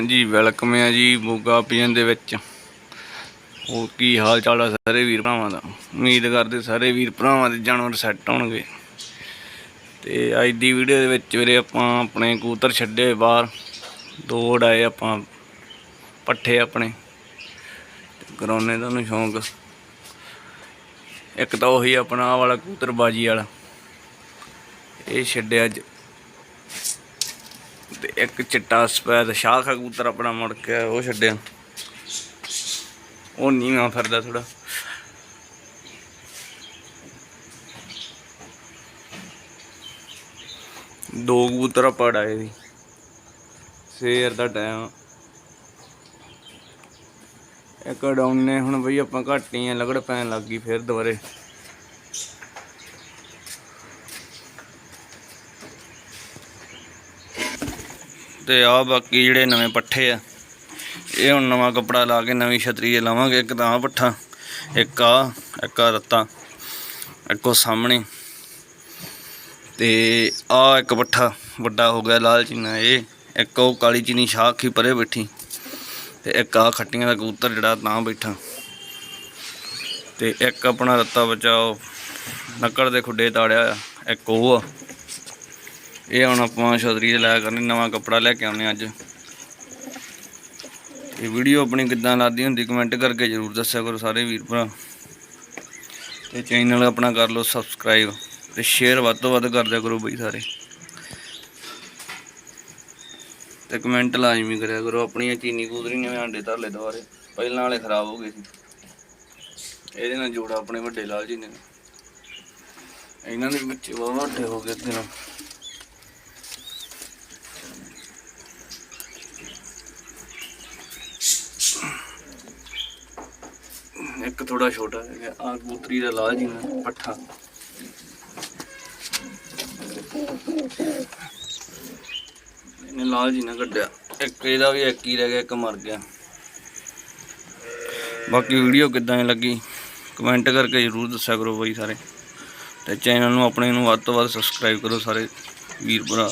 ਹਾਂਜੀ ਵੈਲਕਮ ਹੈ ਜੀ ਮੋਗਾ ਪੀਐਨ ਦੇ ਵਿੱਚ। ਹੋਰ ਕੀ ਹਾਲ ਚਾਲ ਆ ਸਾਰੇ ਵੀਰ ਭਰਾਵਾਂ ਦਾ? ਉਮੀਦ ਕਰਦੇ ਸਾਰੇ ਵੀਰ ਭਰਾਵਾਂ ਦੇ ਜਾਨਵਰ ਸੈੱਟ ਹੋਣਗੇ। ਤੇ ਅੱਜ ਦੀ ਵੀਡੀਓ ਦੇ ਵਿੱਚ ਵੀਰੇ ਆਪਾਂ ਆਪਣੇ ਕੂਤਰ ਛੱਡੇ ਬਾਹਰ। ਦੋ ਉਡਾਏ ਆਪਾਂ, ਪੱਠੇ ਆਪਣੇ। ਕਰਾਉਣੇ ਤੁਹਾਨੂੰ ਸ਼ੌਂਕ। ਇੱਕ ਤਾਂ ਉਹੀ ਆਪਣਾ ਆਹ ਵਾਲਾ ਕੂਤਰ ਬਾਜੀ ਵਾਲਾ। ਇਹ ਛੱਡਿਆ ਅੱਜ। ਤੇ ਇੱਕ ਚਿੱਟਾ ਸਫੈਦ ਸ਼ਾਹ ਕਬੂਤਰ ਆਪਣਾ ਮੁੜ ਕੇ ਉਹ ਛੱਡਿਆ। ਉਹ ਨੀਵਾਂ ਫਿਰਦਾ ਥੋੜਾ ਦੋ ਕਬੂਤਰ ਪੜਾਏ ਸੀ ਸਵੇਰ ਦਾ ਟਾਈਮ। ਇੱਕ ਡਾਊਨ ਨੇ ਹੁਣ ਬਈ ਆਪਾਂ ਘੱਟ ਹੀ ਆ, ਲਗੜ ਪੈਣ ਲੱਗ ਗਈ ਫਿਰ ਦੁਬਾਰੇ। ਤੇ ਆ ਬਾਕੀ ਜਿਹੜੇ ਨਵੇਂ ਪੱਠੇ ਆ, ਇਹ ਹੁਣ ਨਵਾਂ ਕੱਪੜਾ ਲਾ ਕੇ ਨਵੀਂ ਛਤਰੀ ਲਾਵਾਂਗੇ, ਇੱਕ ਤਾਂ ਆਹ ਪੱਠਾ, ਇੱਕ ਆ ਇੱਕ ਆ ਰੱਤਾ, ਇੱਕੋ ਸਾਹਮਣੇ। ਤੇ ਆ ਇੱਕ ਪੱਠਾ ਵੱਡਾ ਹੋ ਗਿਆ ਲਾਲ ਚੀਨਾ, ਇਹ ਇੱਕ ਉਹ ਕਾਲੀ ਚੀਨੀ ਸ਼ਾਖੀ ਪਰੇ ਬੈਠੀ, ਤੇ ਇੱਕ ਆ ਖੱਟੀਆਂ ਦਾ ਕਬੂਤਰ ਜਿਹੜਾ ਤਾਂ ਬੈਠਾ। ਤੇ ਇੱਕ ਆਪਣਾ ਰੱਤਾ ਬਚਾਓ ਨੱਕੜ ਦੇ ਖੁੱਡੇ ਤਾੜਿਆ ਆ ਇੱਕ ਉਹ ਆ। ਇਹ ਹੁਣ ਆਪਾਂ ਛਤਰੀ ਤੇ ਲਾਇਆ ਕਰਨੀ ਨਵਾਂ ਕੱਪੜਾ ਲੈ ਕੇ ਆਉਨੇ ਅੱਜ। ਇਹ ਵੀਡੀਓ ਆਪਣੀ ਕਿੱਦਾਂ ਲੱਗਦੀ ਹੁੰਦੀ ਕਮੈਂਟ ਕਰਕੇ ਜਰੂਰ ਦੱਸਿਆ ਕਰੋ ਸਾਰੇ ਵੀਰ ਭਰਾ। ਤੇ ਚੈਨਲ ਆਪਣਾ ਕਰ ਲਓ ਸਬਸਕ੍ਰਾਈਬ ਤੇ ਸ਼ੇਅਰ ਵੱਧ ਤੋਂ ਵੱਧ ਕਰ ਦਿਆ ਕਰੋ ਬਈ ਸਾਰੇ। ਤੇ ਕਮੈਂਟ ਲਾਜ਼ਮੀ ਕਰਿਆ ਕਰੋ, ਆਪਣੀਆਂ ਚੀਨੀ ਕੂਦਰੀ ਨੇ ਆਂਡੇ ਧਰ ਲਏ ਦੁਬਾਰੇ, ਪਹਿਲਾਂ ਵਾਲੇ ਖਰਾਬ ਹੋ ਗਏ ਸੀ। ਇਹਦੇ ਨਾਲ ਜੋੜਾ ਆਪਣੇ ਵੱਡੇ ਲਾਲ ਜੀ ਨੇ। ਇਹਨਾਂ ਦੇ ਬੱਚੇ ਬਹੁਤ ਵੱਡੇ ਹੋ ਗਏ ਅੱਗੇ ਇੱਕ ਥੋੜਾ ਛੋਟਾ ਹੈਗਾ ਆ ਕਬੂਤਰੀ ਦਾ ਲਾਲ ਜੀ ਨਾ ਪੱਠਾ। ਇਹਨੇ ਲਾਲ ਜੀ ਨਾ ਕੱਢਿਆ। ਇੱਕ ਇਹਦਾ ਵੀ ਇੱਕ ਹੀ ਰਹਿ ਗਿਆ, ਇੱਕ ਮਰ ਗਿਆ। ਬਾਕੀ ਵੀਡੀਓ ਕਿੱਦਾਂ ਦੀ ਲੱਗੀ, ਕਮੈਂਟ ਕਰਕੇ ਜਰੂਰ ਦੱਸਿਆ ਕਰੋ ਬਈ ਸਾਰੇ। ਤੇ ਚੈਨਲ ਨੂੰ, ਆਪਣੇ ਨੂੰ ਵੱਧ ਤੋਂ ਵੱਧ ਸਬਸਕ੍ਰਾਈਬ ਕਰੋ ਸਾਰੇ ਵੀਰ ਭਰਾ।